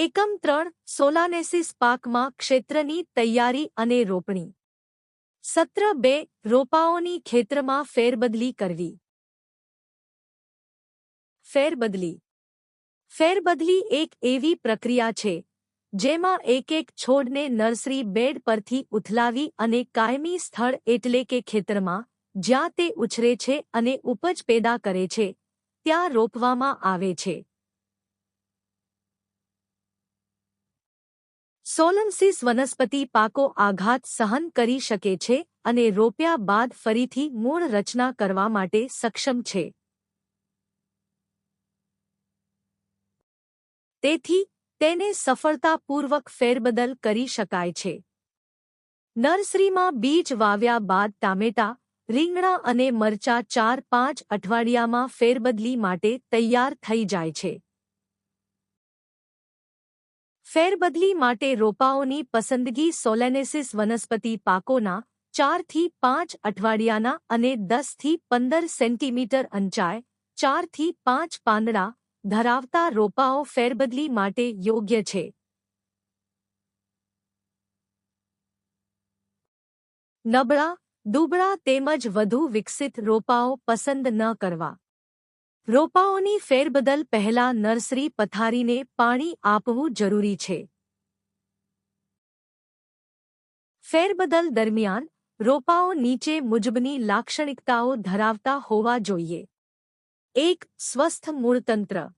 એકમ ત્રણ સોલાનેસિસ પાકમાં ક્ષેત્રની તૈયારી અને રોપણી. સત્ર બે રોપાઓની ખેતરમાં ફેરબદલી કરવી. ફેરબદલી. ફેરબદલી એક એવી પ્રક્રિયા છે, જેમાં એક એક છોડને નર્સરી બેડ પરથી ઉથલાવી અને કાયમી સ્થળ એટલે કે ખેતરમાં, જ્યાં તે ઉછરે છે અને ઉપજ પેદા કરે છે, ત્યાં રોપવામાં આવે છે. સોલન્સીસ વનસ્પતિ પાકો આઘાત સહન કરી શકે છે અને રોપ્યા બાદ ફરીથી મૂળ રચના કરવા માટે સક્ષમ છે. તેથી, તેને સફળતાપૂર્વક ફેરબદલ કરી શકાય છે. નર્સરીમાં બીજ વાવ્યા બાદ ટામેટા, રીંગણા અને મરચા ચાર પાંચ અઠવાડિયામાં ફેરબદલી માટે તૈયાર થઈ જાય છે. ફેરબદલી માટે રોપાઓની પસંદગી સોલેનેસિસ વનસ્પતિ પાકોના ચારથી પાંચ અઠવાડિયાના અને દસથી પંદર સેન્ટીમીટર અંચાય ચારથી પાંચ પાંદડા ધરાવતા રોપાઓ ફેરબદલી માટે યોગ્ય છે. નબળા, દુબળા તેમજ વધુ વિકસિત રોપાઓ પસંદ ન કરવા. રોપાઓની ફેરબદલ પહેલા નર્સરી પથારીને પાણી આપવું જરૂરી છે. ફેરબદલ દરમિયાન રોપાઓ નીચે મુજબની લાક્ષણિકતાઓ ધરાવતા હોવા જોઈએ. એક, સ્વસ્થ મૂળતંત્ર.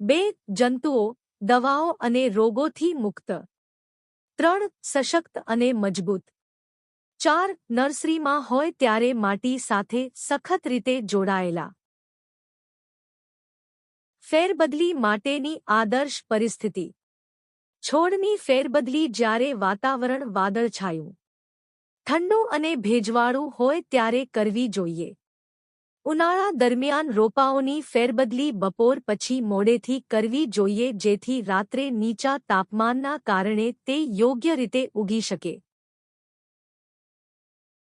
બે, જંતુઓ, દવાઓ અને રોગોથી મુક્ત. ત્રણ, સશક્ત અને મજબૂત. ચાર, નર્સરીમાં હોય ત્યારે માટી સાથે સખત રીતે જોડાયેલા. ફેરબદલી માટેની આદર્શ પરિસ્થિતિ. છોડની ફેરબદલી જ્યારે વાતાવરણ વાદળછાયું. ઠંડુ અને ભેજવાળું હોય ત્યારે કરવી જોઈએ. ઉનાળા દરમિયાન રોપાઓની ફેરબદલી બપોર પછી મોડેથી કરવી જોઈએ જેથી રાત્રે નીચા તાપમાનના કારણે તે યોગ્ય રીતે ઉગી શકે.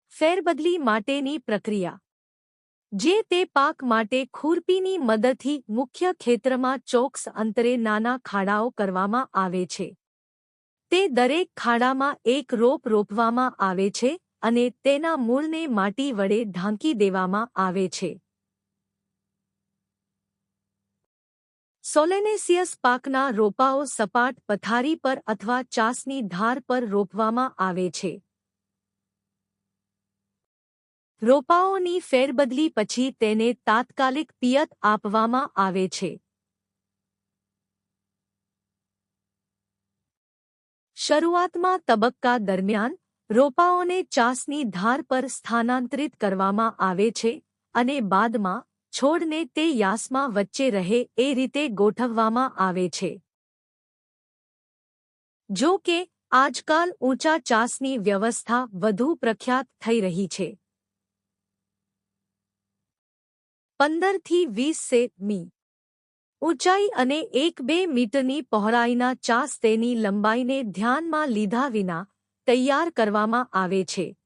ફેરબદલી માટેની પ્રક્રિયા. જે તે પાક માટે ખુરપીની મદદથી મુખ્ય ખેતરમાં ચોક્સ અંતરે નાના ખાડાઓ કરવામાં આવે છે. તે દરેક ખાડામાં એક રોપ રોપવામાં આવે છે અને તેના મૂળને માટી વડે ઢાંકી દેવામાં આવે છે. સોલેનેસિયસ પાકના રોપાઓ સપાટ પથારી પર અથવા ચાસની ધાર પર રોપવામાં આવે છે. રોપાઓની ફેરબદલી પછી તેને તાત્કાલિક પિયત આપવામાં આવે છે. શરૂઆતમાં તબક્કા દરમિયાન રોપાઓને ચાસની ધાર પર સ્થાનાંતરિત કરવામાં આવે છે અને બાદમાં છોડને તે યાસમાં વચ્ચે રહે એ રીતે ગોઠવવામાં આવે છે. જો કે, આજકાલ ઊંચા ચાસની વ્યવસ્થા વધુ પ્રખ્યાત થઈ રહી છે. પંદરથી વીસ મી. ઊંચાઈ અને એક બે મીટરની પહોળાઈના ચાસ તેની લંબાઈને ધ્યાનમાં લીધા વિના તૈયાર કરવામાં આવે છે.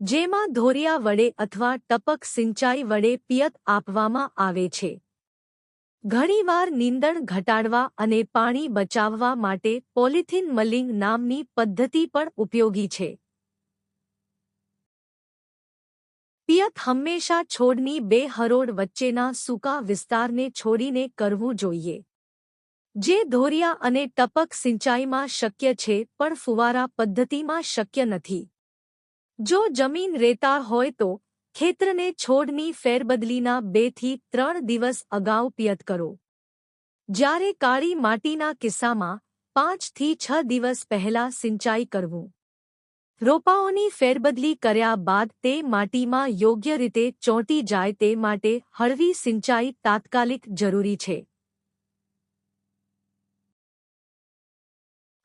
જેમાં ધોરિયા વડે અથવા ટપક સિંચાઈ વડે પિયત આપવામાં આવે છે. ઘણીવાર નીંદણ ઘટાડવા અને પાણી બચાવવા માટે પોલિથીન મલિંગ નામની પદ્ધતિ પણ ઉપયોગી છે. પિયત હંમેશા છોડની બે હરોળ વચ્ચેના સૂકા વિસ્તારને છોડીને કરવું જોઈએ. જે ધોરિયા અને ટપક સિંચાઈમાં શક્ય છે, પણ ફુવારા પદ્ધતિમાં શક્ય નથી. જો જમીન રેતાળ હોય તો, ખેતરને છોડની ફેરબદલીના બેથી ત્રણ દિવસ અગાઉ પિયત કરો. જ્યારે કાળી માટીના કિસ્સામાં પાંચથી છ દિવસ પહેલા સિંચાઈ કરવું. રોપાઓની ફેરબદલી કર્યા બાદ તે માટીમાં યોગ્ય રીતે ચોંટી જાય તે માટે હળવી સિંચાઈ તાત્કાલિક જરૂરી છે.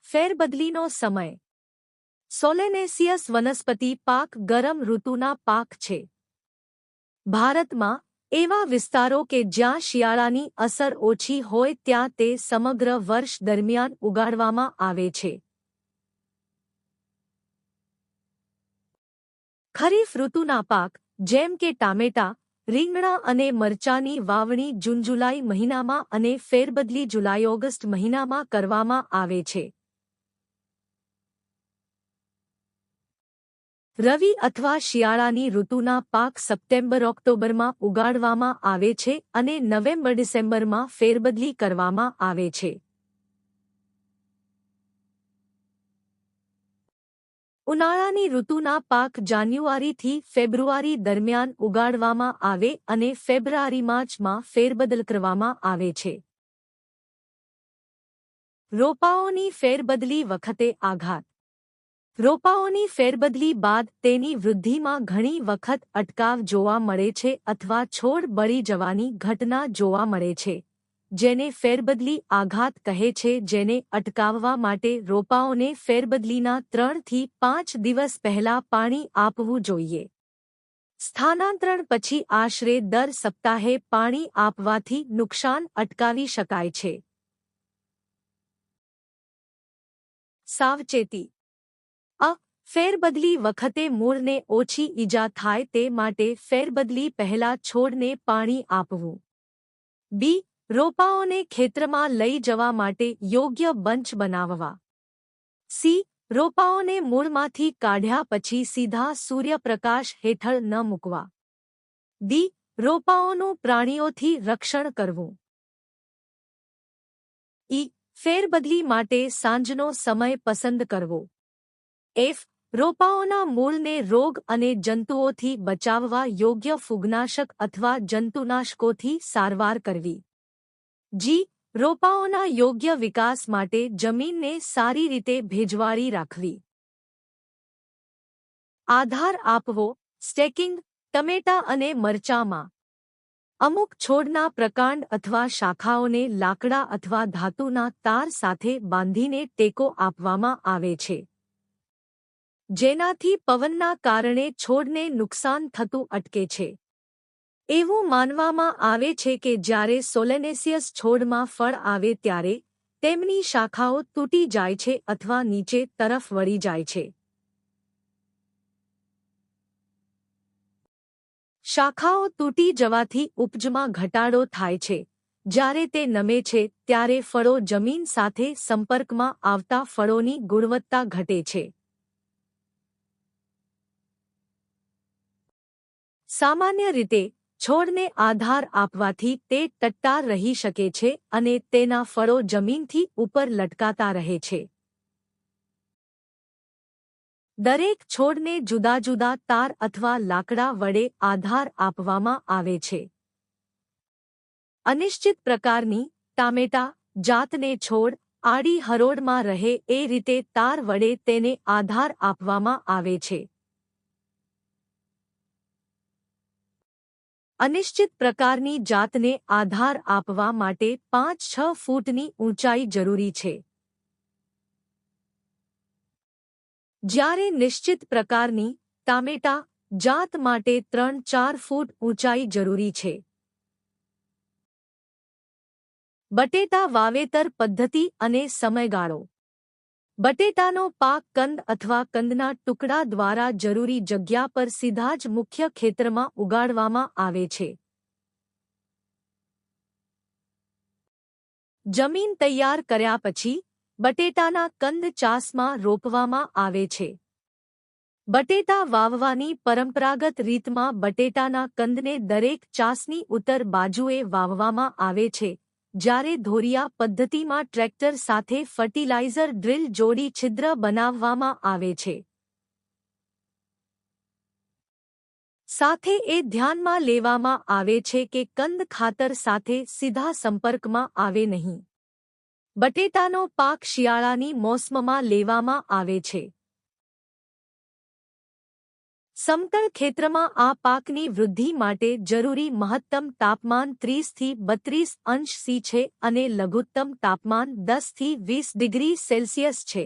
ફેરબદલીનો સમય. સોલેનેસિયસ વનસ્પતિ પાક ગરમ ઋતુના પાક છે. ભારતમાં એવા વિસ્તારો કે જ્યાં શિયાળાની અસર ઓછી હોય ત્યાં તે સમગ્ર વર્ષ દરમિયાન ઉગાડવામાં આવે છે. ખરીફ ઋતુના પાક, જેમ કે ટામેટા, રીંગણા અને મરચાની વાવણી જૂન જુલાઈ મહિનામાં અને ફેરબદલી જુલાઈ ઓગસ્ટ મહિનામાં કરવામાં આવે છે. રવિ અથવા શિયાળાની ઋતુના પાક સપ્ટેમ્બર ઓક્ટોબરમાં ઉગાડવામાં આવે છે અને નવેમ્બર ડિસેમ્બરમાં ફેરબદલી કરવામાં આવે છે. ઉનાળાની ઋતુના પાક જાન્યુઆરીથી ફેબ્રુઆરી દરમિયાન ઉગાડવામાં આવે અને ફેબ્રુઆરી માર્ચમાં ફેરબદલ કરવામાં આવે છે. રોપાઓની ફેરબદલી વખતે આઘાત. રોપાઓની ફેરબદલી બાદ તેની વૃદ્ધિમાં ઘણી વખત અટકાવ જોવા મળે છે અથવા છોડ બળી જવાની ઘટના જોવા મળે છે. જેને ફેરબદલી આઘાત કહે છે, જેને અટકાવવા માટે રોપાઓને ફેરબદલીના ત્રણથી પાંચ દિવસ પહેલા પાણી આપવું જોઈએ. સ્થાનાંતરણ પછી આશરે દર સપ્તાહે પાણી આપવાથી નુકસાન અટકાવી શકાય છે. સાવચેતી. અ, ફેરબદલી વખતે મૂળને ઓછી ઈજા થાય તે માટે ફેરબદલી પહેલા છોડને પાણી આપવું. બી રોપાઓને ખેતરમાં લઈ જવા માટે યોગ્ય બંચ બનાવવા. સી. રોપાઓને મૂળમાંથી કાઢ્યા પછી સીધા સૂર્યપ્રકાશ હેઠળ ન મૂકવા. ડી. રોપાઓનું પ્રાણીઓથી રક્ષણ કરવું. ઈ. ફેરબદલી માટે સાંજનો સમય પસંદ કરવો. એફ. રોપાઓના મૂળને રોગ અને જંતુઓથી બચાવવા યોગ્ય ફૂગનાશક અથવા જંતુનાશકોથી સારવાર કરવી. જી, રોપાઓના યોગ્ય વિકાસ માટે જમીનને સારી રીતે ભેજવાળી રાખવી. આધાર આપવો, સ્ટેકિંગ, ટમેટા અને મરચામાં. અમુક છોડના પ્રકાંડ અથવા શાખાઓને લાકડા અથવા ધાતુના તાર સાથે બાંધીને ટેકો આપવામાં આવે છે. જેનાથી પવનના કારણે છોડને નુકસાન થતું અટકે છે. એવું માનવામાં આવે છે કે જ્યારે સોલેનેસિયસ છોડમાં ફળ આવે ત્યારે તેમની શાખાઓ તૂટી જાય છે અથવા નીચે તરફ વળી જાય છે. શાખાઓ તૂટી જવાથી ઉપજમાં ઘટાડો થાય છે. જ્યારે તે નમે છે ત્યારે ફળો જમીન સાથે સંપર્કમાં આવતા ફળોની ગુણવત્તા ઘટે છે. સામાન્ય રીતે છોડને આધાર આપવાથી તે ટટ્ટાર રહી શકે છે અને તેના ફળો જમીનથી ઉપર લટકાતા રહે છે. દરેક છોડને જુદા જુદા તાર અથવા લાકડા વડે આધાર આપવામાં આવે છે. અનિશ્ચિત પ્રકારની ટામેટા જાતને છોડ આડી હરોળમાં રહે એ રીતે તાર વડે તેને આધાર આપવામાં આવે છે. અનિશ્ચિત પ્રકારની જાતને આધાર આપવા માટે પાંચ છ ફૂટની ઊંચાઈ જરૂરી છે. જ્યારે નિશ્ચિત પ્રકારની ટામેટા જાત માટે ત્રણ ચાર ફૂટ ઊંચાઈ જરૂરી છે. બટેટા વાવેતર પદ્ધતિ અને સમયગાળો. બટેટાનો પાક કંદ અથવા કંદના ટુકડા દ્વારા જરૂરી જગ્યા પર સીધા જ મુખ્ય ખેતરમાં ઉગાડવામાં આવે છે. જમીન તૈયાર કર્યા પછી બટેટાના કંદ ચાસમાં રોપવામાં આવે છે. બટેટા વાવવાની પરંપરાગત રીતમાં બટેટાના કંદને દરેક ચાસની ઉત્તર બાજુએ વાવવામાં આવે છે. જ્યારે ધોરિયા પદ્ધતિમાં ટ્રેક્ટર સાથે ફર્ટિલાઇઝર ડ્રીલ જોડી છિદ્ર બનાવવામાં આવે છે. સાથે એ ધ્યાનમાં લેવામાં આવે છે કે કંદ ખાતર સાથે સીધા સંપર્કમાં આવે નહીં. બટેટાનો પાક શિયાળાની મોસમમાં લેવામાં આવે છે. સમતળ ખેતરમાં આ પાકની વૃદ્ધિ માટે જરૂરી મહત્તમ તાપમાન ત્રીસથી બત્રીસ અંશ સી છે અને લઘુત્તમ તાપમાન દસથી વીસ ડિગ્રી સેલ્સિયસ છે.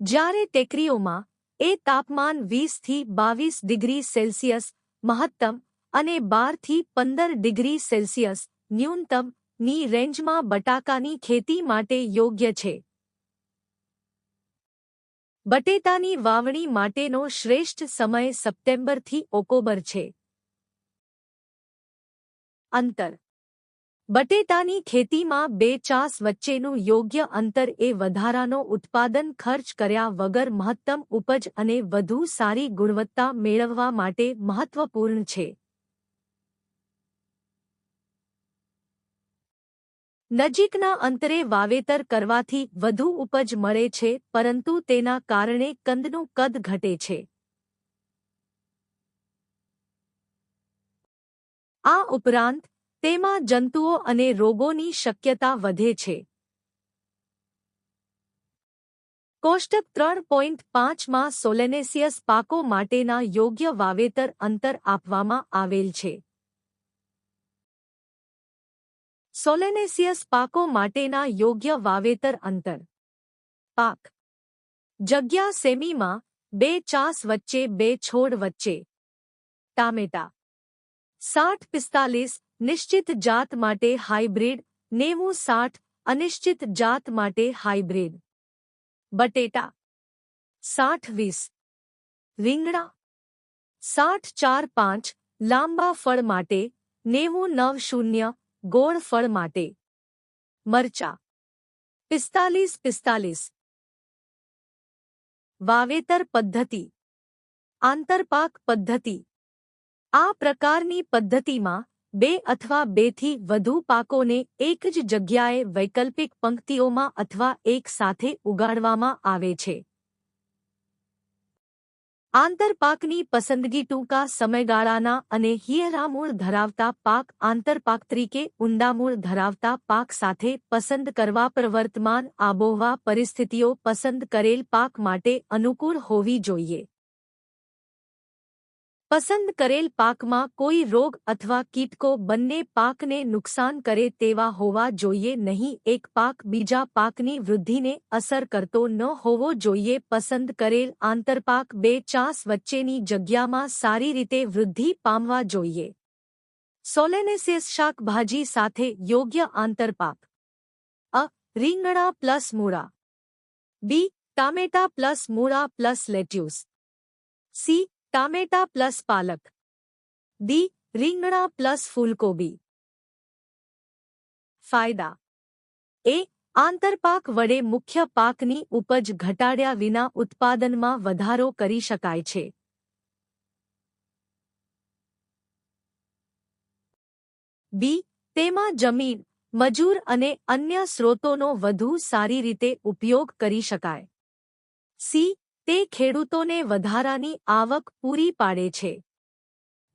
જ્યારે ટેકરીઓમાં એ તાપમાન વીસથી બાવીસ ડિગ્રી સેલ્સિયસ, મહત્તમ અને બારથી પંદર ડિગ્રી સેલ્સિયસ ન્યૂનતમની રેન્જમાં બટાકાની ખેતી માટે યોગ્ય છે. બટેટાની વાવણી માટેનો શ્રેષ્ઠ સમય સપ્ટેમ્બરથી ઓક્ટોબર છે. અંતર. બટેટાની ખેતીમાં બે ચાસ વચ્ચેનું યોગ્ય અંતર એ વધારાનો ઉત્પાદન ખર્ચ કર્યા વગર મહત્તમ ઉપજ અને વધુ સારી ગુણવત્તા મેળવવા માટે મહત્વપૂર્ણ છે. નજીકના અંતરે વાવેતર કરવાથી વધુ ઉપજ મળે છે, પરંતુ તેના કારણે કંદનું કદ ઘટે છે. આ ઉપરાંત, તેમાં જંતુઓ અને રોગોની શક્યતા વધે છે. કોષ્ટક ત્રણ પોઈન્ટ પાંચમાં સોલેનેસિયસ પાકો માટેના યોગ્ય વાવેતર અંતર આપવામાં આવેલ છે. સોલેનેસિયસ પાકો માટેના યોગ્ય વાવેતર અંતર. પાક. જગ્યા સેમીમાં બે ચાસ વચ્ચે બે છોડ વચ્ચે. ટામેટા. સાઠ પિસ્તાલીસ નિશ્ચિત જાત માટે હાઇબ્રિડ, નેવું સાઠ અનિશ્ચિત જાત માટે હાઇબ્રિડ. બટેટા. સાઠ વીસ. રીંગણા. સાઠ ચાર પાંચ લાંબા ફળ માટે, નેવું નવ શૂન્ય ગોળ ફળ માટે. મરચા. પિસ્તાલીસ પિસ્તાલીસ. વાવેતર પદ્ધતિ. આંતરપાક પદ્ધતિ. આ પ્રકારની પદ્ધતિમાં બે અથવા બેથી વધુ પાકોને એક જ જગ્યાએ વૈકલ્પિક પંક્તિઓમાં અથવા એક સાથે ઉગાડવામાં આવે છે. આંતરપાકની પસંદગી ટૂંકા સમયગાળાના અને હિયરામૂળ ધરાવતા પાક આંતરપાક તરીકે ઊંડામૂળ ધરાવતા પાક સાથે પસંદ કરવા પ્રવર્તમાન આબોહવા પરિસ્થિતિઓ પસંદ કરેલ પાક માટે અનુકૂળ હોવી જોઈએ. પસંદ કરેલ પાકમાં કોઈ રોગ અથવા કીટકો બંને પાકને નુકસાન કરે તેવા હોવા જોઈએ નહીં. એક પાક બીજા પાકની વૃદ્ધિને અસર કરતો ન હોવો જોઈએ. પસંદ કરેલ આંતરપાક બે ચાસ વચ્ચેની જગ્યામાં સારી રીતે વૃદ્ધિ પામવા જોઈએ. સોલેનેસિયસ શાકભાજી સાથે યોગ્ય આંતરપાક. અ, રીંગણા પ્લસ મૂળા. બી, ટામેટા પ્લસ મૂળા પ્લસ લેટ્યુસ. સી ટામેટા પ્લસ પાલક. ડી, રીંગણા પ્લસ ફૂલકોબી. ફાયદા. એ, આંતરપાક વડે મુખ્ય પાકની ઉપજ ઘટાડ્યા વિના ઉત્પાદનમાં વધારો કરી શકાય છે. બી, તેમાં જમીન, મજૂર અને અન્ય સ્રોતોનો વધુ સારી રીતે ઉપયોગ કરી શકાય. સી તે ખેડૂતોને વધારાની આવક પૂરી પાડે છે.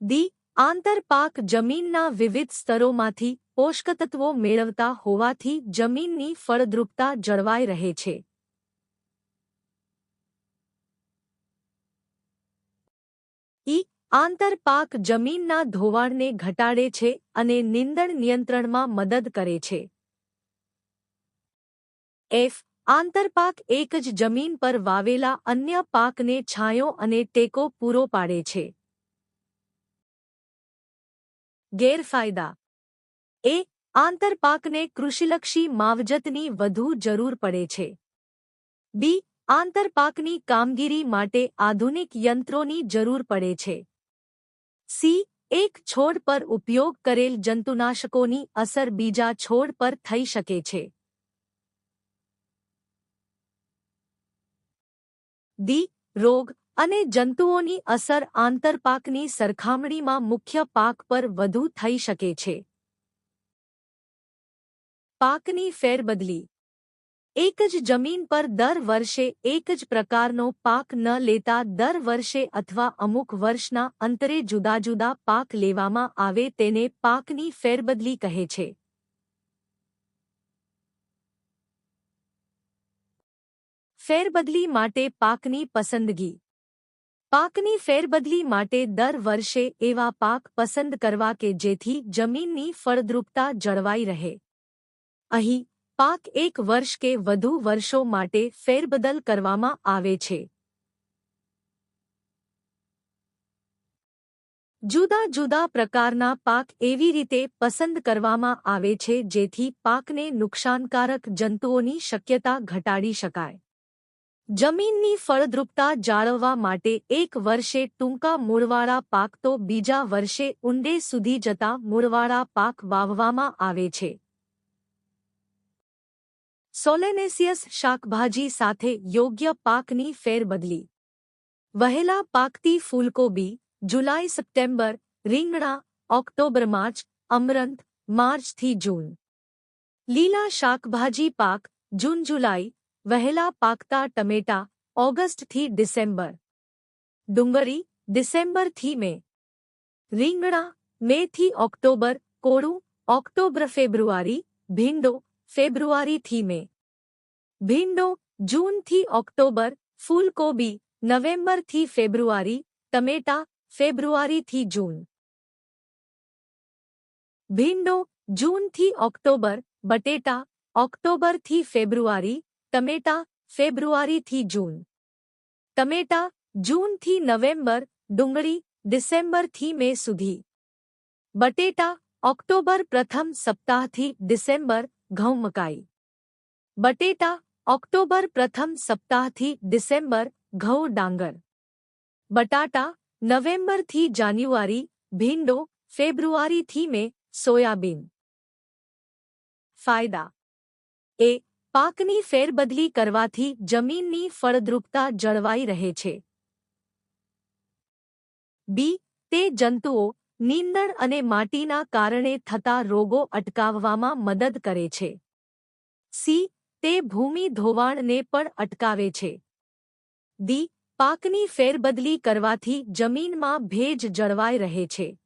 દી આંતરપાક જમીનના વિવિધ સ્તરોમાંથી પોષકતત્વો મેળવતા હોવાથી જમીનની ફળદ્રુપતા જળવાઈ રહે છે. ઈ આંતરપાક જમીનના ધોવાણને ઘટાડે છે અને નિંદણ નિયંત્રણમાં મદદ કરે છે. એફ આંતરપાક એક જ જમીન પર વાવેલા અન્ય પાકને છાંયો અને ટેકો પૂરો પાડે છે. ગેરફાયદા. એ, આંતરપાકને કૃષિલક્ષી માવજતની વધુ જરૂર પડે છે. બી, આંતરપાકની કામગીરી માટે આધુનિક યંત્રોની જરૂર પડે છે. સી, એક છોડ પર ઉપયોગ કરેલ જંતુનાશકોની અસર બીજા છોડ પર થઈ શકે છે. દી, રોગ અને જંતુઓની અસર આંતરપાકની સરખામણીમાં મુખ્ય પાક પર વધુ થઈ શકે છે. પાકની ફેરબદલી. એક જ જમીન પર દર વર્ષે એક જ પ્રકારનો પાક ન લેતા દર વર્ષે અથવા અમુક વર્ષના અંતરે જુદા જુદા પાક લેવામાં આવે તેને પાકની ફેરબદલી કહે છે. ફેરબદલી માટે પાકની પસંદગી. પાકની ફેરબદલી માટે દર વર્ષે એવા પાક પસંદ કરવા કે જેથી જમીનની ફળદ્રુપતા જળવાઈ રહે. અહીં, પાક એક વર્ષ કે વધુ વર્ષો માટે ફેરબદલ કરવામાં આવે છે. જુદા જુદા પ્રકારના પાક એવી રીતે પસંદ કરવામાં આવે છે જેથી પાકને નુકસાનકારક જંતુઓની શક્યતા ઘટાડી શકાય. જમીનની ફળદ્રુપતા જાળવવા માટે એક વર્ષે ટૂંકા મૂળવાળા પાક તો બીજા વર્ષે ઊંડે સુધી જતા મૂળવાળા પાક વાવવામાં આવે છે. સોલેનેસિયસ શાકભાજી સાથે યોગ્ય પાકની ફેરબદલી. વહેલા પાકતી ફૂલકોબી, જુલાઈ, સપ્ટેમ્બર, રીંગણા, ઓક્ટોબર, માર્ચ અમરંત માર્ચથી જૂન. લીલા શાકભાજી પાક, જૂન, જુલાઈ વહેલા પાકતા ટમેટા ઓગસ્ટથી ડિસેમ્બર ડુંગળી ડિસેમ્બરથી મે રીંગણા મેથી ઓક્ટોબર કોળું ઓક્ટોબર ફેબ્રુઆરી ભીંડો ફેબ્રુઆરીથી મે ભીંડો જૂનથી ઓક્ટોબર ફૂલકોબી નવેમ્બરથી ફેબ્રુઆરી ટમેટા ફેબ્રુઆરીથી જૂન ભીંડો જૂનથી ઓક્ટોબર બટેટા ઓક્ટોબરથી ફેબ્રુઆરી ટમેટા ફેબ્રુઆરીથી જૂન. ટમેટા જૂનથી નવેમ્બર, ડુંગળી ડિસેમ્બરથી મે સુધી. બટેટા ઓક્ટોબર પ્રથમ સપ્તાહથી ડિસેમ્બર ઘઉં મકાઈ બટેટા ઓક્ટોબર પ્રથમ સપ્તાહથી ડિસેમ્બર, ઘઉં ડાંગર. બટાટા નવેમ્બરથી જાન્યુઆરી, ભીંડો ફેબ્રુઆરીથી મે સોયાબીન. ફાયદા. એ પાકની ફેરબદલી કરવાથી જમીનની ફળદ્રુપતા જળવાઈ રહે છે. બી. તે જંતુઓ નીંદણ અને માટીના કારણે થતા રોગો અટકાવવામાં મદદ કરે છે. સી. તે ભૂમિ ધોવાણને પણ અટકાવે છે. દી પાકની ફેરબદલી કરવાથી જમીનમાં ભેજ જળવાઈ રહે છે.